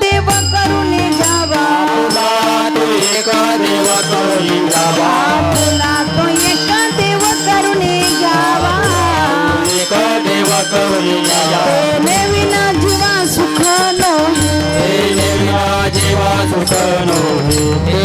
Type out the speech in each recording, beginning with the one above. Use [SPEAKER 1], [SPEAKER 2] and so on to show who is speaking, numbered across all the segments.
[SPEAKER 1] देव करून घ्यावा
[SPEAKER 2] तुला तू एक देव करून जावा
[SPEAKER 1] तुला तो एक देव करून घ्यावा
[SPEAKER 2] एक देव करून जावा
[SPEAKER 1] ते विना जीवा सुख नोहे
[SPEAKER 2] हे देविया जीवा सुखनो हे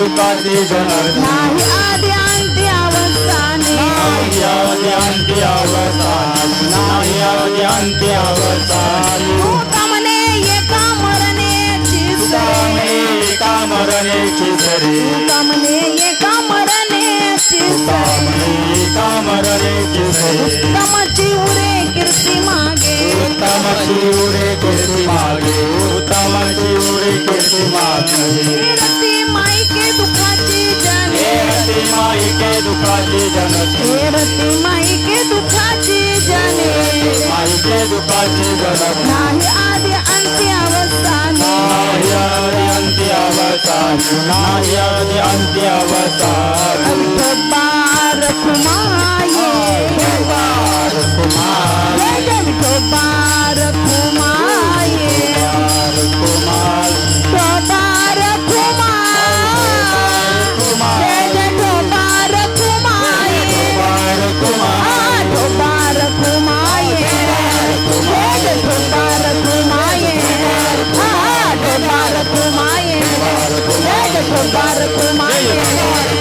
[SPEAKER 1] दुःखाची
[SPEAKER 2] जगती
[SPEAKER 1] नाही आधी अंत्य अवसाने
[SPEAKER 2] नाव्याने अंती अवसानी नाव्याने अंती अवसानी
[SPEAKER 1] तू कामने एका मरण्याची सरे
[SPEAKER 2] कामरणेची सरी
[SPEAKER 1] कामने एका मरण्याची सरे
[SPEAKER 2] कामरणेची सरी
[SPEAKER 1] उत्तमची उरे कीर्ती मागे.
[SPEAKER 2] उत्तमची उडे कीर्ती मागे. उत्तमची उडे कीर्ती मागे.
[SPEAKER 1] माईके दुःखाची
[SPEAKER 2] जनते
[SPEAKER 1] हे रती माईके दुःखाची जाणे.
[SPEAKER 2] माईके दुःखाची जनते
[SPEAKER 1] नाही आधी अंत्य अवस्थाने.
[SPEAKER 2] नाह्यादी अंती अवसानी नाह्यादी अंती अवसानी
[SPEAKER 1] अंत कुमाय भारत मां